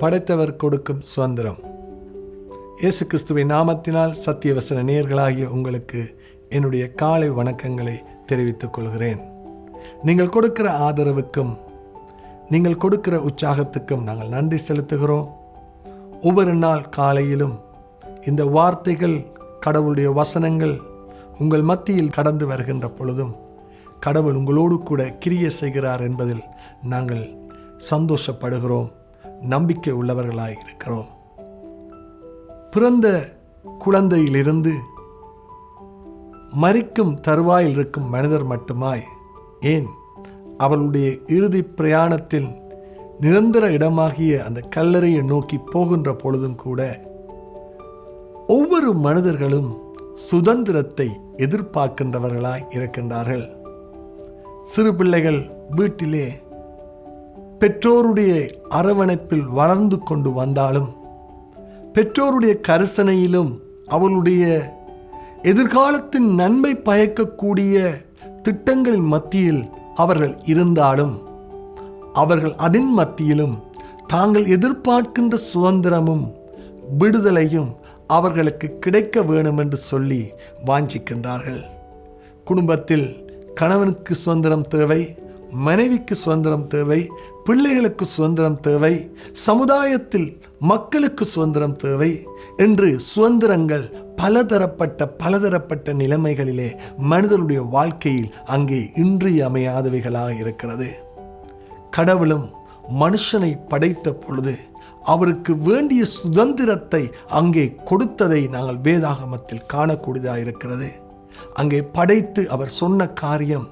படைத்தவர் கொடுக்கும் சுதந்திரம். இயேசு கிறிஸ்துவின் நாமத்தினால் சத்தியவசன நேயர்களாகிய உங்களுக்கு என்னுடைய காலை வணக்கங்களை தெரிவித்துக் கொள்கிறேன். நீங்கள் கொடுக்கிற ஆதரவுக்கும் நீங்கள் கொடுக்கிற உற்சாகத்துக்கும் நாங்கள் நன்றி செலுத்துகிறோம். ஒவ்வொரு நாள் காலையிலும் இந்த வார்த்தைகள் கடவுளுடைய வசனங்கள் உங்கள் மத்தியில் கடந்து வருகின்ற பொழுதும் கடவுள் உங்களோடு கூட கிரிய செய்கிறார் என்பதில் நாங்கள் சந்தோஷப்படுகிறோம். நம்பிக்கை உள்ளவர்களாய் இருக்கிறோம். பிறந்த குழந்தையிலிருந்து மறிக்கும் தருவாயில் இருக்கும் மனிதர் மட்டுமாய் ஏன்? அவளுடைய இறுதி பிரயாணத்தில் நிரந்தர இடமாகிய அந்த கல்லறையை நோக்கி போகின்ற பொழுதும் கூட ஒவ்வொரு மனிதர்களும் சுதந்திரத்தை எதிர்பார்க்கின்றவர்களாய் இருக்கின்றார்கள். சிறு பிள்ளைகள் வீட்டிலே பெற்றோருடைய அரவணைப்பில் வளர்ந்து கொண்டு வந்தாலும் பெற்றோருடைய கரிசனையிலும் அவளுடைய எதிர்காலத்தின் நன்மை பயக்கக்கூடிய திட்டங்களின் மத்தியில் அவர்கள் இருந்தாலும் அவர்கள் அதன் மத்தியிலும் தாங்கள் எதிர்பார்க்கின்ற சுதந்திரமும் விடுதலையும் அவர்களுக்கு கிடைக்க வேணும் என்று சொல்லி வாஞ்சிக்கின்றார்கள். குடும்பத்தில் கணவனுக்கு சுதந்திரம் தேவை மனைவிக்கு சுதந்திரம் தேவை பிள்ளைகளுக்கு சுதந்திரம் தேவை சமுதாயத்தில் மக்களுக்கு சுதந்திரம் தேவை என்று சுதந்திரங்கள் பலதரப்பட்ட பலதரப்பட்ட நிலைமைகளிலே மனிதனுடைய வாழ்க்கையில் அங்கே இன்றியமையாதவைகளாக இருக்கிறது. கடவுளும் மனுஷனை படைத்த பொழுது அவருக்கு வேண்டிய சுதந்திரத்தை அங்கே கொடுத்ததை நாங்கள் வேதாகமத்தில் காணக்கூடியதாக இருக்கிறது அங்கே படைத்து அவர் சொன்ன காரியம்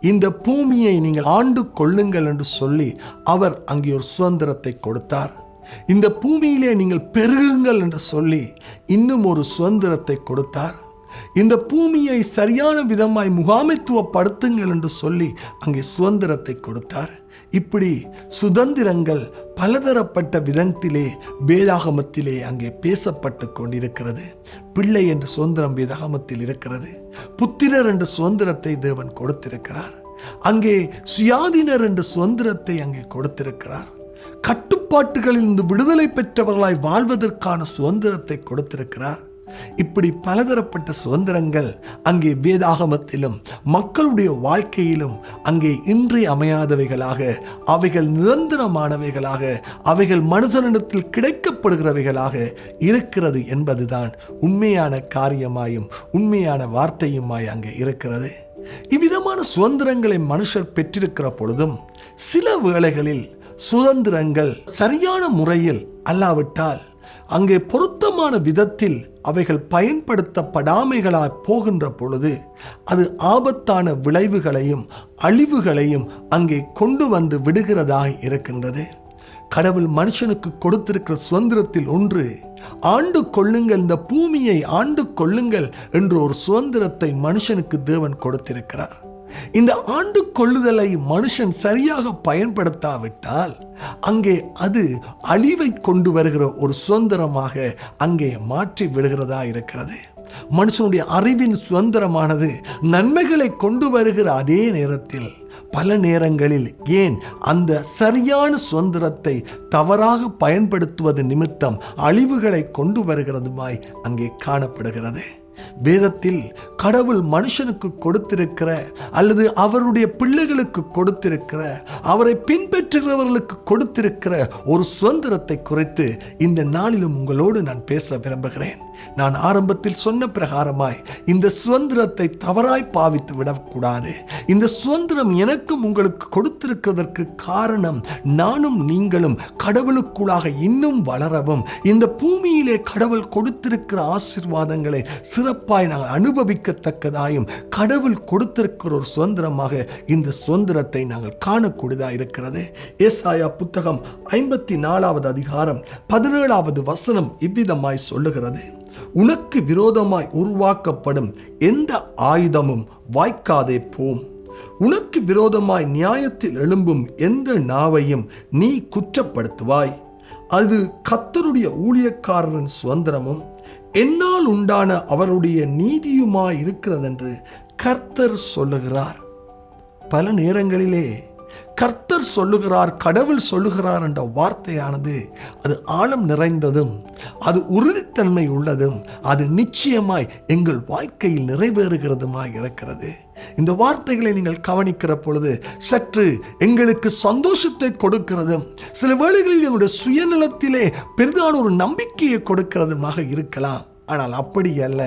இந்த பூமியை நீங்கள் ஆண்டு கொள்ளுங்கள் என்று சொல்லி அவர் அங்கே ஒரு சுதந்திரத்தை கொடுத்தார். இந்த பூமியிலே நீங்கள் பெருகுங்கள் என்று சொல்லி இன்னும் ஒரு சுதந்திரத்தை கொடுத்தார். இந்த பூமியை சரியான விதமாய் முகாமைத்துவப்படுத்துங்கள் என்று சொல்லி அங்கே சுதந்திரத்தை கொடுத்தார். இப்படி சுதந்திரங்கள் பலதரப்பட்ட விதத்திலே வேதாகமத்திலே அங்கே பேசப்பட்டு கொண்டிருக்கிறது. பிள்ளை என்று சுதந்திரம் வேதாகமத்தில் இருக்கிறது. புத்திரர் என்ற சுதந்திரத்தை தேவன் கொடுத்திருக்கிறார். அங்கே சுயாதீனர் என்ற சுதந்திரத்தை அங்கே கொடுத்திருக்கிறார். கட்டுப்பாட்டுகளில் இருந்து விடுதலை பெற்றவர்களாய் வாழ்வதற்கான சுதந்திரத்தை கொடுத்திருக்கிறார். இப்படி பலதரப்பட்ட சுதந்திரங்கள் அங்கே வேதாகமத்திலும் மக்களுடைய வாழ்க்கையிலும் அங்கே இன்றி அமையாதவைகளாக அவைகள் நிரந்தரமானவைகளாக அவைகள் மனுஷனிடத்தில் கிடைக்கப்படுகிறவைகளாக இருக்கிறது என்பதுதான் உண்மையான காரியமாயும் உண்மையான வார்த்தையுமாய் அங்கே இருக்கிறது. இவ்விதமான சுதந்திரங்களை மனுஷர் பெற்றிருக்கிற பொழுதும் சில வேளைகளில் சுதந்திரங்கள் சரியான முறையில் அல்லாவிட்டால் அங்கே விதமான விதத்தில் அவைகள் பயன்படுத்தப்படாமைகளாய் போகின்ற பொழுது அது ஆபத்தான விளைவுகளையும் அழிவுகளையும் அங்கே கொண்டு வந்து விடுகிறதாய் இருக்கின்றது. கடவுள் மனுஷனுக்கு கொடுத்திருக்கிற சுதந்திரத்தில் ஒன்று ஆண்டு கொள்ளுங்கள் இந்த பூமியை ஆண்டு கொள்ளுங்கள் என்ற ஒரு சுதந்திரத்தை மனுஷனுக்கு தேவன் கொடுத்திருக்கிறார். இந்த ஆண்டு கொள்ளுதலை மனுஷன் சரியாக பயன்படுத்தாவிட்டால் அங்கே அது அழிவை கொண்டு வருகிற ஒரு சுதந்திரமாக அங்கே மாற்றி விடுகிறதா இருக்கிறது. மனுஷனுடைய அறிவின் சுதந்திரமானது நன்மைகளை கொண்டு வருகிற அதே நேரத்தில் பல நேரங்களில் ஏன் அந்த சரியான சுதந்திரத்தை தவறாக பயன்படுத்துவது நிமித்தம் அழிவுகளை கொண்டு வருகிறதுமாய் அங்கே காணப்படுகிறது. வேதத்தில் கடவுள் மனுஷனுக்கு கொடுத்திருக்கிற அல்லது அவருடைய பிள்ளைகளுக்கு கொடுத்திருக்கிற அவரை பின்பற்றுகிறவர்களுக்கு கொடுத்திருக்கிற ஒரு சுதந்திரத்தை குறைத்து இந்த நாளிலும் உங்களோடு நான் பேச விரும்புகிறேன். நான் ஆரம்பத்தில் சொன்ன பிரகாரமாய் இந்த சுதந்திரத்தை தவறாய் பாவித்து விடக்கூடாது. இந்த சுதந்திரம் எனக்கும் உங்களுக்கு கொடுத்திருக்கிறதற்கு காரணம் நானும் நீங்களும் கடவுளுக்குள்ளாக இன்னும் வளரவும் இந்த பூமியிலே கடவுள் கொடுத்திருக்கிற ஆசிர்வாதங்களை சிற சிறப்பாய் நாங்கள் அனுபவிக்கத்தக்கதாயும் கடவுள் கொடுத்திருக்கிற ஒரு சுதந்திரமாக இந்த சுதந்திரத்தை நாங்கள் காணக்கூடியதாக இருக்கிறது. ஏசாயா புத்தகம் ஐம்பத்தி நாலாவது அதிகாரம் பதினேழாவது வசனம் இவ்விதமாய் சொல்லுகிறது. உனக்கு விரோதமாய் உருவாக்கப்படும் எந்த ஆயுதமும் வாய்க்காதே போம். உனக்கு விரோதமாய் நியாயத்தில் எழும்பும் எந்த நாவையும் நீ குற்றப்படுத்துவாய். அது கத்தருடைய ஊழியக்காரரின் சுதந்திரமும் என்னால் உண்டான அவருடைய நீதியுமாய் இருக்கிறதென்று கர்த்தர் சொல்லுகிறார். பல நேரங்களிலே கர்த்தர் சொல்லுகிறார் கடவுள் சொல்லுகிறார் என்ற வார்த்தையானது அது ஆழம் நிறைந்ததும் அது உறுதித்தன்மை உள்ளதும் அது நிச்சயமாய் எங்கள் வாழ்க்கையில் நிறைவேறுகிறதுமாய் இருக்கிறது. இந்த வார்த்தைகளை நீங்கள் கவனிக்கிற பொழுது சற்று எங்களுக்கு சந்தோஷத்தை கொடுக்கிறதும் சில வேளைகளில் எங்களுடைய சுயநலத்திலே பெரிதான ஒரு நம்பிக்கையை கொடுக்கிறதுமாக இருக்கலாம். ஆனால் அப்படி அல்ல.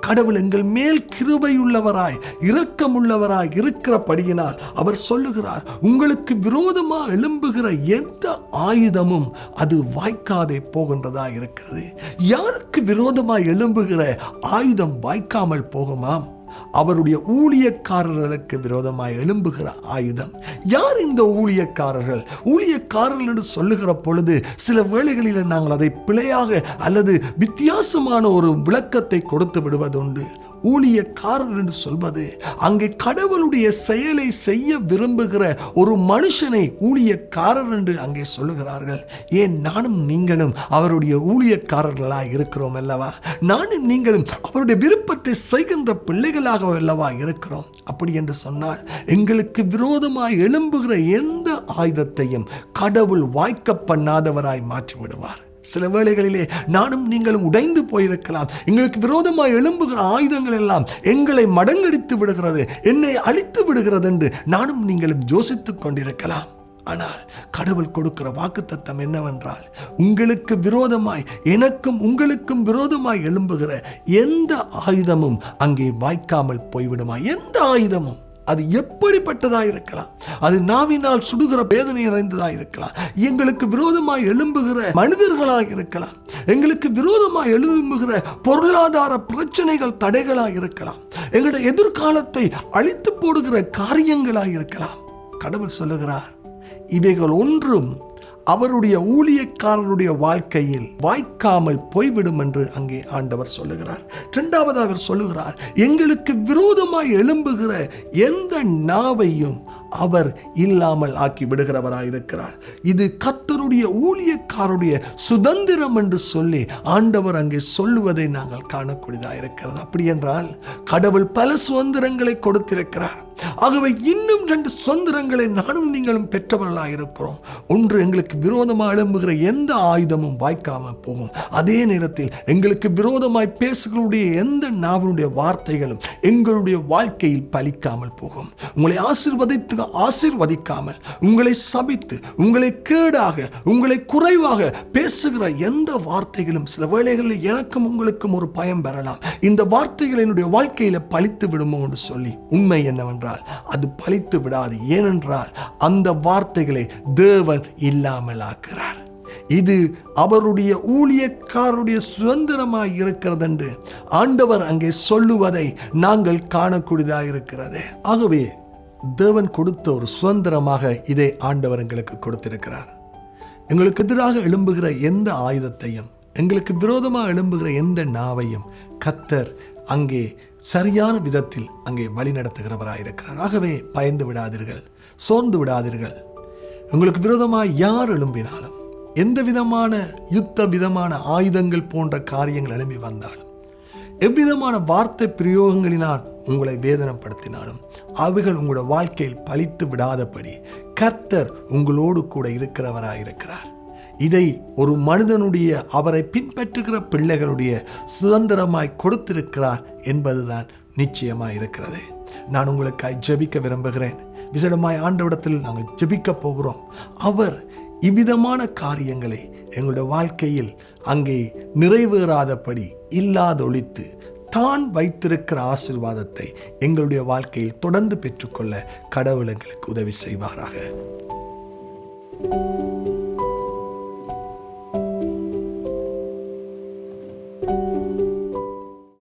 கடவுள் எங்கள் மேல் கிருபையுள்ளவராய் இரக்கமுள்ளவராய் இருக்கிறபடியினால் அவர் சொல்லுகிறார் உங்களுக்கு விரோதமாக எழும்புகிற எந்த ஆயுதமும் அது வாய்க்காதே போகின்றதா இருக்கிறது. யாருக்கு விரோதமாக எழும்புகிற ஆயுதம் வாய்க்காமல் போகுமாம்? அவருடைய ஊழியக்காரர்களுக்கு விரோதமாய் எழும்புகிற ஆயுதம். யார் இந்த ஊழியக்காரர்கள்? ஊழியக்காரர்கள் என்று சொல்லுகிற பொழுது சில வேளைகளில் நாங்கள் அதை பிழையாக அல்லது வித்தியாசமான ஒரு விளக்கத்தை கொடுத்து விடுவதுண்டு. ஊழியக்காரர் என்று சொல்வது அங்கே கடவுளுடைய செயலை செய்ய விரும்புகிற ஒரு மனுஷனை ஊழியக்காரர் என்று அங்கே சொல்லுகிறார்கள். ஏன் நானும் நீங்களும் அவருடைய ஊழியக்காரர்களாக இருக்கிறோம் அல்லவா? நானும் நீங்களும் அவருடைய விருப்பத்தை செய்கின்ற பிள்ளைகளாக அல்லவா இருக்கிறோம்? அப்படி என்று சொன்னால் எங்களுக்கு விரோதமாக எழும்புகிற எந்த ஆயுதத்தையும் கடவுள் வாய்க்க பண்ணாதவராய் மாற்றி விடுவார் சில வேளைகளிலே நானும் நீங்களும் உடைந்து போயிருக்கலாம். எங்களுக்கு விரோதமாக எழும்புகிற ஆயுதங்கள் எல்லாம் எங்களை மடங்கடித்து விடுகிறது என்னை அழித்து விடுகிறது என்று நானும் நீங்களும் யோசித்துக் கொண்டிருக்கலாம். ஆனால் கடவுள் கொடுக்கிற வாக்குத்தத்தம் என்னவென்றால் உங்களுக்கு விரோதமாய் எனக்கும் உங்களுக்கும் விரோதமாய் எழும்புகிற எந்த ஆயுதமும் அங்கே வாய்க்காமல் போய்விடுமா? எந்த ஆயுதமும்? அது எப்படிப்பட்டதா இருக்கலாம்? அது நாவினால் சுடுகிற வேதனை நிறைந்ததா இருக்கலாம். எங்களுக்கு விரோதமாய் எழும்புகிற மனிதர்களாக இருக்கலாம். எங்களுக்கு விரோதமாய் எழும்புகிற பொருளாதார பிரச்சனைகள் தடைகளாக இருக்கலாம். எங்களுடைய எதிர்காலத்தை அழித்து போடுகிற காரியங்களாக இருக்கலாம். கடவுள் சொல்லுகிறார் இவைகள் ஒன்றும் அவருடைய ஊழியக்காரருடைய வாழ்க்கையில் வாய்க்காமல் போய்விடும் என்று அங்கே ஆண்டவர் சொல்லுகிறார். இரண்டாவது அவர் சொல்லுகிறார் எங்களுக்கு விரோதமாய் எழும்புகிற எந்த நாவையும் அவர் இல்லாமல் ஆக்கி விடுகிறவராயிருக்கிறார். இது கத்தருடைய ஊழியக்காருடைய சுதந்திரம் என்று சொல்லி ஆண்டவர் அங்கே சொல்லுவதை நாங்கள் காணக்கூடியதாக இருக்கிறது அப்படி என்றால் கடவுள் பல சுதந்திரங்களை கொடுத்திருக்கிறார். ஆகவே இன்னும் ரெண்டு சுதந்திரங்களை நானும் நீங்களும் பெற்றவர்களாக இருக்கிறோம் ஒன்று எங்களுக்கு விரோதமாக எழும்புகிற எந்த ஆயுதமும் வாய்க்காம போகும். அதே நேரத்தில் எங்களுக்கு விரோதமாய் பேசுகளுடைய எந்த நாவனுடைய வார்த்தைகளும் எங்களுடைய வாழ்க்கையில் பலிக்காமல் போகும். உங்களை ஆசிர்வதித்து ஆசிர்வதிக்காமல் உங்களை சபித்து உங்களை கேடாக உங்களை குறைவாக பேசுகிற எந்த வார்த்தைகளும் சில வேளைகளில் எனக்கும் உங்களுக்கும் ஒரு பயம் பெறலாம். இந்த வார்த்தைகள் என்னுடைய வாழ்க்கையில பழித்து விடுமோ என்று சொல்லி உண்மை என்னவென்றால் அது பழித்து விடாது. ஏனென்றால் அந்த வார்த்தைகளை தேவன் இல்லாமலாக்குறார் இது அவருடைய ஊழியக்காரருடைய சுதந்திரமாய் இருக்கிறது என்று ஆண்டவர் அங்கே சொல்லுவதை நாங்கள் காணக்கூடியதாக இருக்கிறது ஆகவே தேவன் கொடுத்த ஒரு சுதந்திரமாக இதை ஆண்டவர் எங்களுக்கு கொடுத்திருக்கிறார். எங்களுக்கு எதிராக எழும்புகிற எந்த ஆயுதத்தையும் எங்களுக்கு விரோதமாக எழும்புகிற எந்த நாவையும் கத்தர் அங்கே சரியான விதத்தில் அங்கே வழி நடத்துகிறவராயிருக்கிறார் ஆகவே பயந்து விடாதீர்கள் சோர்ந்து விடாதீர்கள். உங்களுக்கு விரோதமாக யார் எழும்பினாலும் எந்த விதமான யுத்த விதமான ஆயுதங்கள் போன்ற காரியங்கள் எழும்பி வந்தாலும் எவ்விதமான வார்த்தை பிரயோகங்களினால் உங்களை வேதனைப்படுத்தினாலும் அவைகள் உங்களோட வாழ்க்கையில் பழித்து விடாதபடி கர்த்தர் உங்களோடு கூட இருக்கிறவராக இருக்கிறார் இதை ஒரு மனிதனுடைய அவரை பின்பற்றுகிற பிள்ளைகளுடைய சுதந்திரமாய் கொடுத்திருக்கிறார் என்பதுதான் நிச்சயமாக இருக்கிறது நான் உங்களுக்காய் ஜெபிக்க விரும்புகிறேன். விசடமாய் ஆண்டவிடத்தில் நாங்கள் ஜெபிக்க போகிறோம். அவர் இவ்விதமான காரியங்களை எங்களுடைய வாழ்க்கையில் அங்கே நிறைவேறாதபடி இல்லாதொழித்து தான் வைத்திருக்கிற ஆசிர்வாதத்தை எங்களுடைய வாழ்க்கையில் தொடர்ந்து பெற்றுக்கொள்ள கடவுள் எங்களுக்கு உதவி செய்வாராக.